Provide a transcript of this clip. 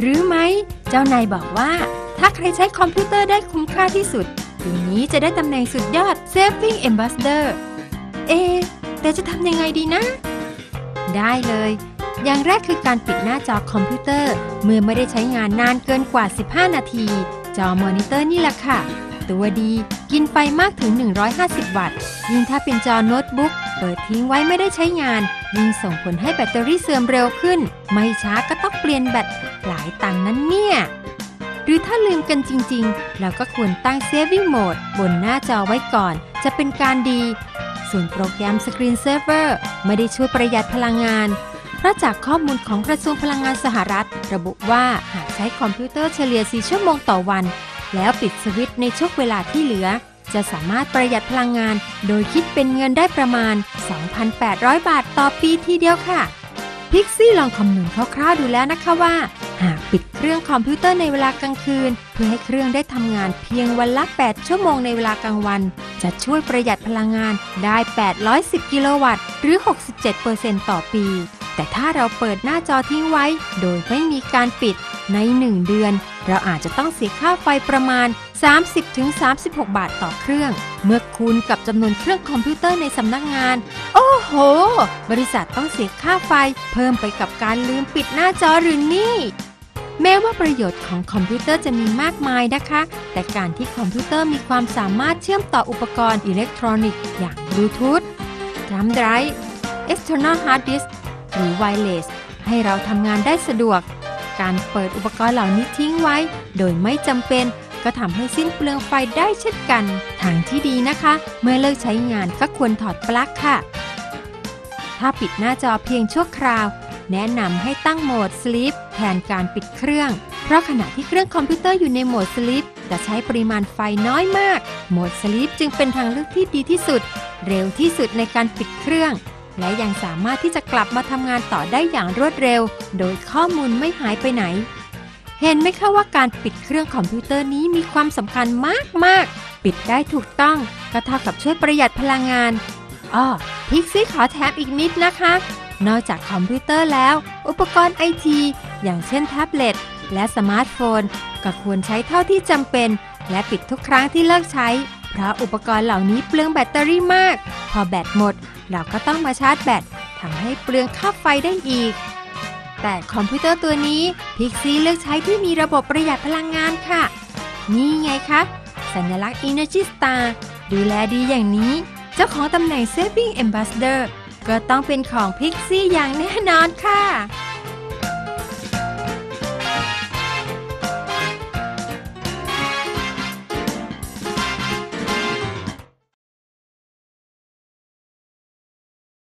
หรือไหม เจ้านายบอกว่า ถ้าใครใช้คอมพิวเตอร์ได้คุ้มค่าที่สุดปีนี้จะได้ตำแหน่งสุดยอด Saving Ambassador เอ แต่จะทำยังไงดีนะ ได้เลย อย่างแรกคือการปิดหน้าจอคอมพิวเตอร์ เมื่อไม่ได้ใช้งานนานเกินกว่า 15 นาที จอมอนิเตอร์นี่แหละค่ะ ตัวดี กินไฟมากถึง 150 วัตต์ ยิ่งถ้าเป็นจอโน้ตบุ๊กเปิดทิ้งไว้ไม่ได้ใช้งาน ยิ่งส่งผลให้แบตเตอรี่เสื่อมเร็วขึ้น ไม่ช้าก็ต้องเปลี่ยนแบตหลายตังนั้นเนี่ย หรือถ้าลืมกันจริงๆ เราก็ควรตั้ง Saving Mode บนหน้าจอไว้ก่อน จะเป็นการดี ส่วนโปรแกรม Screen Saver ไม่ได้ช่วยประหยัดพลังงานเพราะจากข้อมูลของกระทรวงพลังงานสหรัฐ ระบุว่าหากใช้คอมพิวเตอร์เฉลี่ย 4 ชั่วโมงต่อวัน แล้วปิดสวิตช์ในช่วงเวลาที่เหลือ จะสามารถประหยัดพลังงาน โดยคิดเป็นเงินได้ประมาณ 2,800 บาทต่อปีทีเดียวค่ะพิกซี่ลองคำนวณคร่าวๆดูแล้วนะคะว่า หากปิดเครื่องคอมพิวเตอร์ในเวลากลางคืน เพื่อให้เครื่องได้ทำงานเพียงวันละ 8 ชั่วโมงในเวลากลางวัน จะช่วยประหยัดพลังงานได้ 810 กิโลวัตต์หรือ 67%ต่อปี แต่ถ้าเราเปิดหน้าจอทิ้งไว้ โดยไม่มีการปิด ใน 1 เดือน เราอาจจะต้องเสียค่าไฟประมาณ 30-36 บาทต่อเครื่อง เมื่อคูณกับจำนวนเครื่องคอมพิวเตอร์ในสำนักงาน โอ้โห บริษัทต้องเสียค่าไฟ เพิ่มไปกับการลืมปิดหน้าจอหรือนี่แม้ว่าประโยชน์ของคอมพิวเตอร์จะมีมากมายนะคะ แต่การที่คอมพิวเตอร์มีความสามารถเชื่อมต่ออุปกรณ์อิเล็กทรอนิกส์อย่างบลูทูธทัมไดรฟ์ external hard disk หรือ wireless ให้เราทำงานได้สะดวก การเปิดอุปกรณ์เหล่านี้ทิ้งไว้ โดยไม่จำเป็น ก็ทำให้สิ้นเปลืองไฟได้เช่นกัน ทางที่ดีนะคะ เมื่อเลิกใช้งานก็ควรถอดปลั๊กค่ะ ถ้าปิดหน้าจอเพียงชั่วคราว แนะนำให้ตั้งโหมด Sleep แทนการปิดเครื่อง เพราะขณะที่เครื่องคอมพิวเตอร์อยู่ในโหมด Sleep จะใช้ปริมาณไฟน้อยมาก โหมด Sleep จึงเป็นทางเลือกที่ดีที่สุด เร็วที่สุดในการปิดเครื่อง และยังสามารถที่จะกลับมาทำงานต่อได้อย่างรวดเร็ว โดยข้อมูลไม่หายไปไหน เห็นไหมคะว่าการปิดเครื่องคอมพิวเตอร์นี้มีความสำคัญมาก ๆ ปิดได้ถูกต้อง ก็เท่ากับช่วยประหยัดพลังงานอ้อพิกซี่ขอแถมอีกนิดนะคะ นอกจากคอมพิวเตอร์แล้ว อุปกรณ์ไอทีอย่างเช่นแท็บเล็ตและสมาร์ทโฟน ก็ควรใช้เท่าที่จำเป็น และปิดทุกครั้งที่เลิกใช้ เพราะอุปกรณ์เหล่านี้เปลืองแบตเตอรี่มาก อแบตหมด เราก็ต้องมาชาร์จแบตทำให้เปลืองค่าไฟได้อีก แต่คอมพิวเตอร์ตัวนี้พิกซี่เลือกใช้ที่มีระบบประหยัดพลังงานค่ะ นี่ไงคะสัญลักษณ์ Energy Star ดูแลดีอย่างนี้ เจ้าของตำแหน่ง Saving Ambassador ก็ต้องเป็นของพิกซี่อย่างแน่นอนค่ะ